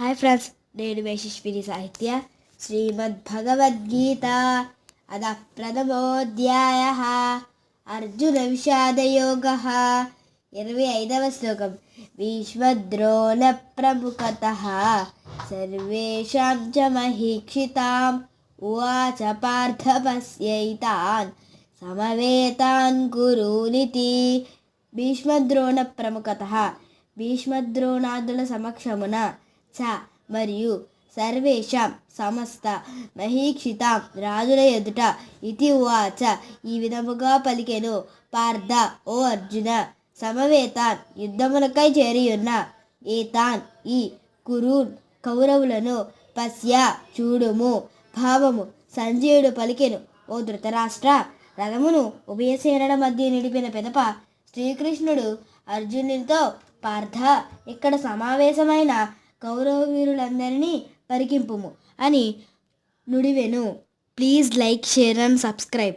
Hi friends నేను యశస్విని సాహిత్య. శ్రీమద్ భగవద్గీత అద ప్రథమోధ్యాయ. అర్జున విషాదయోగ ఇరవై ఐదవ శ్లోకం. భీష్మద్రోణ ప్రముఖత. సర్వేషాం చ మహీక్షితాం. ఉవాచ పార్థపస్యైతాన్ సమవేతాన్ కురూనితి భీష్మద్రోణ ప్రముఖత. భీష్మద్రోణాదుల సమక్షమున చ మరియు సర్వేషాం సమస్త మహీక్షితాం రాజుల ఎదుట ఇతి ఉవాచ ఈ విధముగా పలికెను పార్థ ఓ అర్జున సమవేతాన్ యుద్ధమునకై చేరియున్న ఏతాన్ ఈ కురూన్ కౌరవులను పశ్య చూడుము భావము సంజయుడు పలికెను. ఓ ధృతరాష్ట్ర రథమును ఉభయసేనల మధ్య నిలిపిన పెదప శ్రీకృష్ణుడు అర్జునునితో పార్థ ఇక్కడ సమావేశమైన కౌరవ వీరులందరినీ పరికింపుము అని నుడివెను. Please like share and subscribe.